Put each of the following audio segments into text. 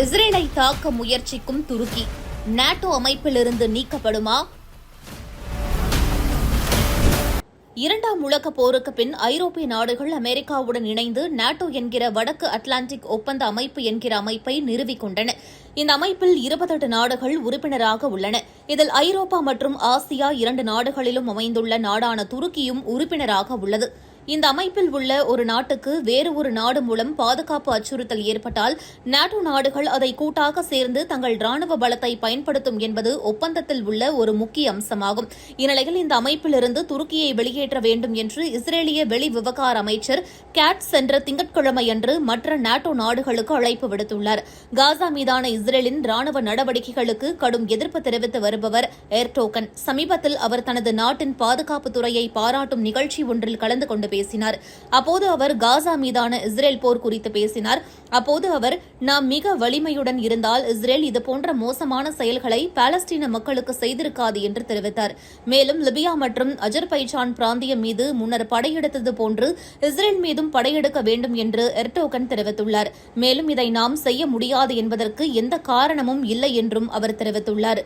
இஸ்ரேலை தாக்க முயற்சிக்கும் துருக்கி. நாட்டோ அமைப்பிலிருந்து நீக்கப்படுமா? இரண்டாம் உலகப் போருக்கு பின் ஐரோப்பிய நாடுகள் அமெரிக்காவுடன் இணைந்து நாட்டோ என்கிற வடக்கு அட்லாண்டிக் ஒப்பந்த அமைப்பு என்கிற அமைப்பை நிறுவிக்கொண்டன இந்த அமைப்பில் இருபத்தெட்டு நாடுகள் உறுப்பினராக உள்ளன. இதில் ஐரோப்பா மற்றும் ஆசியா இரண்டு நாடுகளிலும் அமைந்துள்ள நாடான துருக்கியும் உறுப்பினராக உள்ளது. இந்த அமைப்பில் உள்ள ஒரு நாட்டுக்கு வேறு ஒரு நாடு மூலம் பாதுகாப்பு அச்சுறுத்தல் ஏற்பட்டால் நாட்டோ நாடுகள் அதை கூட்டாக சேர்ந்து தங்கள் ராணுவ பலத்தை பயன்படுத்தும் என்பது ஒப்பந்தத்தில் உள்ள ஒரு முக்கிய அம்சமாகும். இந்நிலையில் இந்த அமைப்பிலிருந்து துருக்கியை வெளியேற்ற வேண்டும் என்று இஸ்ரேலிய வெளிவிவகார அமைச்சர் கேட் சென்ற திங்கட்கிழமையன்று மற்ற நாட்டோ நாடுகளுக்கு அழைப்பு விடுத்துள்ளார். காசா மீதான இஸ்ரேலின் ராணுவ நடவடிக்கைகளுக்கு கடும் எதிர்ப்பு தெரிவித்து வருபவர் ஏர்டோக்கன் சமீபத்தில் அவர் தனது நாட்டின் பாதுகாப்பு துறையை பாராட்டும் நிகழ்ச்சி ஒன்றில் கலந்து கொண்டு பேசினார். அப்போது அவர் காசா மீதான இஸ்ரேல் போர் குறித்து பேசினார். அப்போது அவர் நாம் மிக வலிமையுடன் இருந்தால் இஸ்ரேல் இதுபோன்ற மோசமான செயல்களை பாலஸ்தீன மக்களுக்கு செய்திருக்காது என்று தெரிவித்தார். மேலும் லிபியா மற்றும் அஜர்பைஜான் பிராந்தியம் மீது முன்னர் படையெடுத்தது போன்று இஸ்ரேல் மீதும் படையெடுக்க வேண்டும் என்று எர்டோகன் தெரிவித்துள்ளார். மேலும் இதை நாம் செய்ய முடியாது என்பதற்கு எந்த காரணமும் இல்லை என்றும் அவர் தெரிவித்துள்ளார்.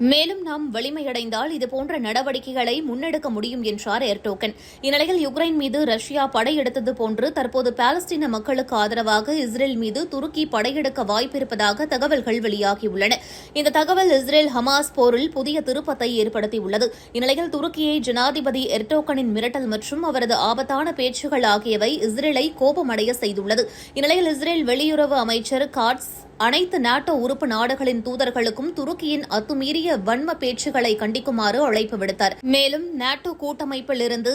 மேலும் நாம் வலிமையடைந்தால் இதுபோன்ற நடவடிக்கைகளை முன்னெடுக்க முடியும் என்றார் எர்டோகன் இந்நிலையில் யுக்ரைன் மீது ரஷ்யா படையெடுத்தது போன்று தற்போது பாலஸ்தீன மக்களுக்கு ஆதரவாக இஸ்ரேல் மீது துருக்கி படையெடுக்க வாய்ப்பிருப்பதாக தகவல்கள் வெளியாகியுள்ளன. இந்த தகவல் இஸ்ரேல் ஹமாஸ் போரில் புதிய திருப்பத்தை ஏற்படுத்தியுள்ளது. இந்நிலையில் துருக்கியை ஜனாதிபதி எர்டோகனின் மிரட்டல் மற்றும் அவரது ஆபத்தான பேச்சுகள் ஆகியவை இஸ்ரேலை கோபமடைய செய்துள்ளது. இந்நிலையில் இஸ்ரேல் வெளியுறவு அமைச்சர் காட்ஸ் அனைத்து நாட்டோ உறுப்பு நாடுகளின் தூதர்களுக்கும் துருக்கியின் அத்துமீறிய வன்ம பேச்சுகளை கண்டிக்குமாறு அழைப்பு விடுத்தார். மேலும் நாட்டோ கூட்டமைப்பில் இருந்து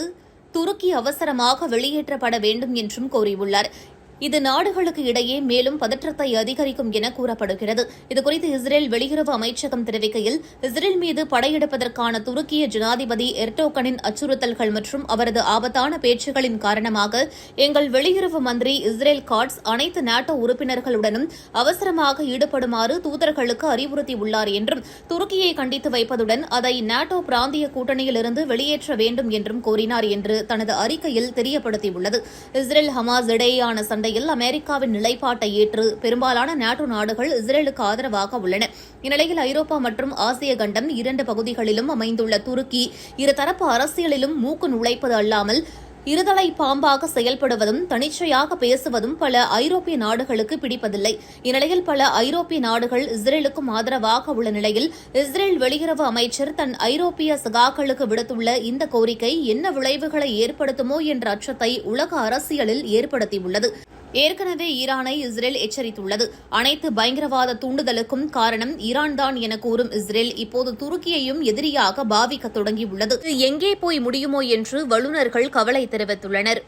துருக்கி அவசரமாக வெளியேற்றப்பட வேண்டும் என்றும் கோரியுள்ளார். இது நாடுகளுக்கு இடையே மேலும் பதற்றத்தை அதிகரிக்கும் என கூறப்படுகிறது. இதுகுறித்து இஸ்ரேல் வெளியுறவு அமைச்சகம் தெரிவிக்கையில் இஸ்ரேல் மீது படையெடுப்பதற்கான துருக்கிய ஜனாதிபதி எர்டோகனின் அச்சுறுத்தல்கள் மற்றும் அவரது ஆபத்தான பேச்சுகளின் காரணமாக எங்கள் வெளியுறவு மந்திரி இஸ்ரேல் காட்ஸ் அனைத்து நாட்டோ உறுப்பினர்களுடனும் அவசரமாக ஈடுபடுமாறு தூதர்களுக்கு அறிவுறுத்தியுள்ளார் என்றும் துருக்கியை கண்டித்து வைப்பதுடன் அதை நாட்டோ பிராந்திய கூட்டணியிலிருந்து வெளியேற்ற வேண்டும் என்றும் கோரினார் என்று தனது அறிக்கையில் தெரியப்படுத்தியுள்ளது. இஸ்ரேல் ஹமாஸ் இடையேயான சண்டையில் அமெரிக்காவின் நிலைப்பாட்டை ஏற்று பெரும்பாலான நாட்டோ நாடுகள் இஸ்ரேலுக்கு ஆதரவாக உள்ளன. இந்நிலையில் ஐரோப்பா மற்றும் ஆசிய கண்டம் இரண்டு பகுதிகளிலும் அமைந்துள்ள துருக்கி இருதரப்பு அரசியலிலும் மூக்கு நுழைப்பது அல்லாமல் இருதலை பாம்பாக செயல்படுவதும் தனிச்சையாக பேசுவதும் பல ஐரோப்பிய நாடுகளுக்கு பிடிப்பதில்லை. இந்நிலையில் பல ஐரோப்பிய நாடுகள் இஸ்ரேலுக்கும் ஆதரவாக உள்ள நிலையில் இஸ்ரேல் வெளியுறவு அமைச்சர் தன் ஐரோப்பிய சகாக்களுக்கு விடுத்துள்ள இந்த கோரிக்கை என்ன விளைவுகளை ஏற்படுத்துமோ என்ற அச்சத்தை உலக அரசியலில் ஏற்படுத்தியுள்ளது. ஏற்கனவே ஈரானை இஸ்ரேல் எச்சரித்துள்ளது. அனைத்து பயங்கரவாத தூண்டுதலுக்கும் காரணம் ஈரான் தான் என கூறும் இஸ்ரேல் இப்போது துருக்கியையும் எதிரியாக பாவிக்க தொடங்கியுள்ளது. எங்கே போய் முடியுமோ என்று வல்லுநர்கள் கவலை தெரிவித்துள்ளனர்.